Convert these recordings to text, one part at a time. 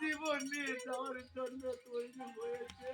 জীবন নিয়ে যাওয়ার জন্য তৈরি হয়েছে।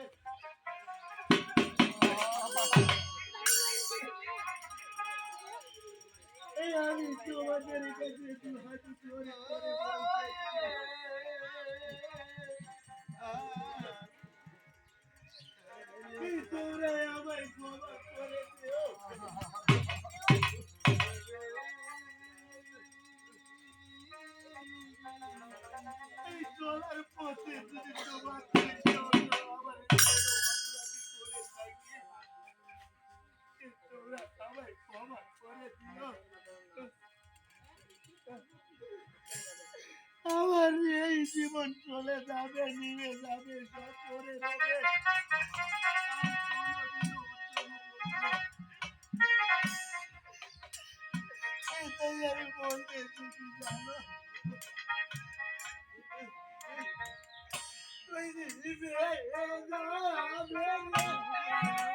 আমার এই জীবন চলে যাবে নিয়ে যাবে সব করে এটাই আমি বলতেছি কি জানো? ওই যে দিবে, এই না, আমি-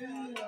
Yeah.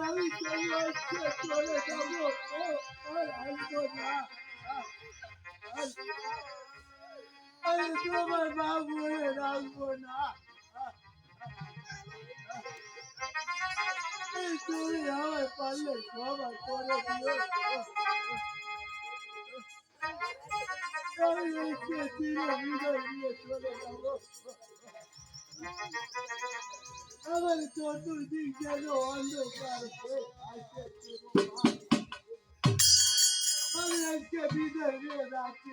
আমি চলে যাব আর আসব না আমি তোমার বাপ বলে রাখব না তুমি আমায় পারলে ক্ষমা করে দিও আমি এসে চিরে বিদায় দিয়ে চলে যাব আমার চতুর্দিক। আমি আজকে নিয়ে যাচ্ছি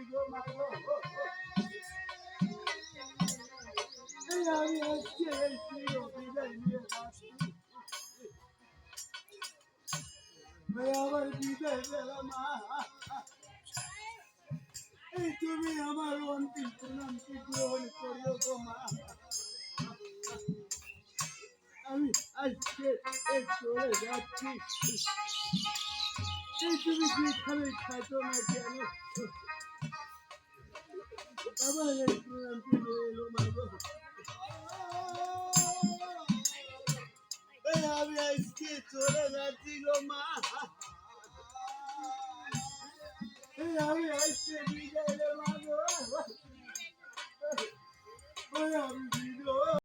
আমি আজকে আমার বিদায় বেলা মা তুমি আমার অন্তিম প্রণামটি গ্রহণ করিও গো মা আমি আজকে চলে যাচ্ছি এই তুমি যেখানে থাকো না কেন আমার এই নিয়ে এলো মা আমি আজকে চলে যাচ্ছি গো মা আমি আজকে বিদায় রে আমি দিল